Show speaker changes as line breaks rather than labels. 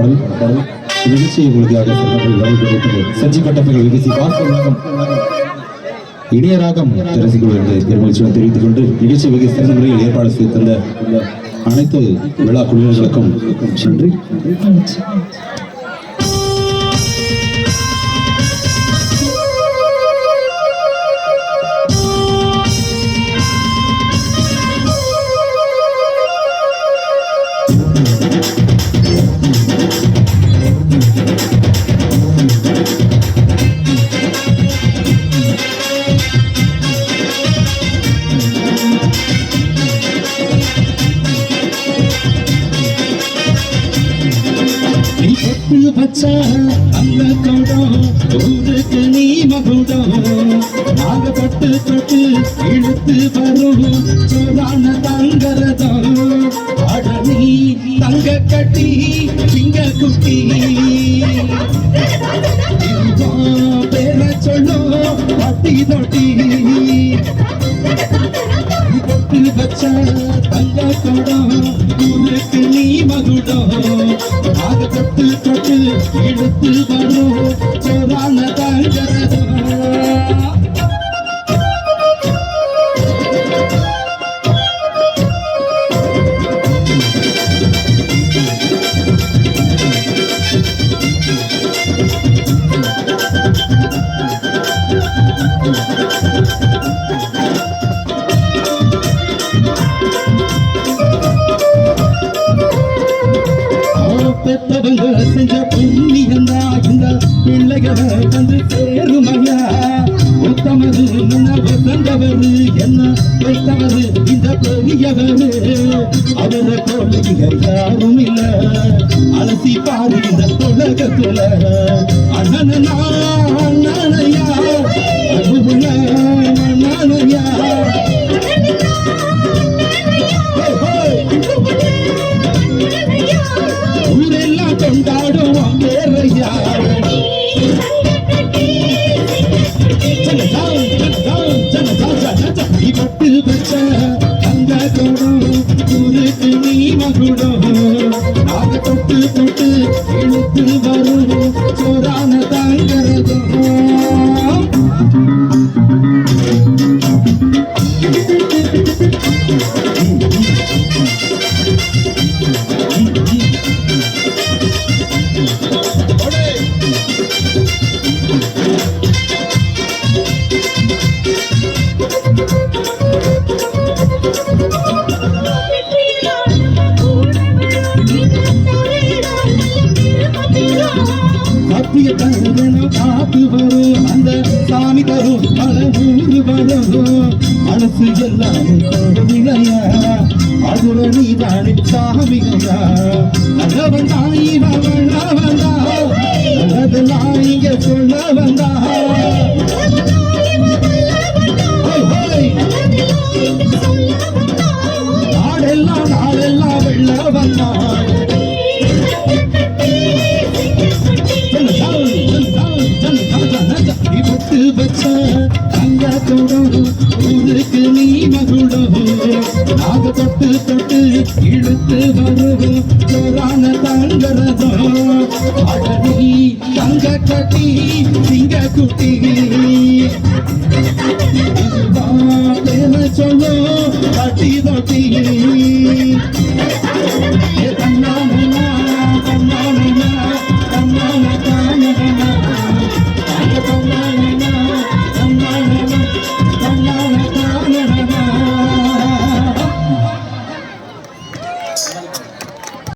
பாடல் பாடல் நிகழ்ச்சியை உறுதியாக வழங்கப்பட்டிருக்கிறது சஞ்சி கட்டப்பைகள் இணையராகம் வாசம் இணைய தெரிவித்துக் பெருமகிழ்ச்சியுடன் தெரிவித்துக் கொண்டு நிகழ்ச்சி வெகு சிறந்த முறையில் ஏற்பாடு செய்து தந்த அனைத்து விழா குழுவினர்களுக்கும் நன்றி.
பொட்டு பச்சா அந்த கொடம் ஊருக்கு நீ மகுடம் நாங்க பட்டு தொட்டு இழுத்து வரும் சோதான தங்கரதம் அட தங்க கட்டி சிங்க குட்டி பேர சொல்லும் பட்டி தொட்டி வச்ச தங்க ஊருக்கு நீ மகுடம் தொட்டு பெத்தவங்க செஞ்ச புண்ணியந்தா இந்த பிள்ளைகளை வந்து சேருமையா? உத்தமது முன்ன வசந்தவரு என்ன பெத்தவரு இந்த பெரியவரு? அவரை போல இங்க யாரும் இல்ல. அலசி பாரு இந்த உலகத்துல. அண்ணன் நான் ஊரெல்லாம் கொண்டாடும் பேரையா பட்டு வச்ச அந்த குடம் ஊருக்கு நீ மகுடம் நாக தொட்டு தொட்டு இழுத்து வரும் சோரான தாங்கிறதும் தருணம் காத்து வரும். அந்த சாமி தரும் பல ஊரு வரும். மனசு எல்லாமே கோவிலையா அதுல நீதானே சாமிகையா நல்லவன் தாய் வந்தா நல்லதெல்லாம் இங்க சொல்ல வந்தா. நாடெல்லாம் நாடெல்லாம் வெள்ள வந்தா தங்க ஊருக்கு நீ மகுடம். நாக தொட்டு தொட்டு இழுத்து வருவோம். சோரான தங்கரதம் அடனி தங்க கட்டி சிங்க குட்டி இதுதான் சொல்லும் கட்டி தொட்டி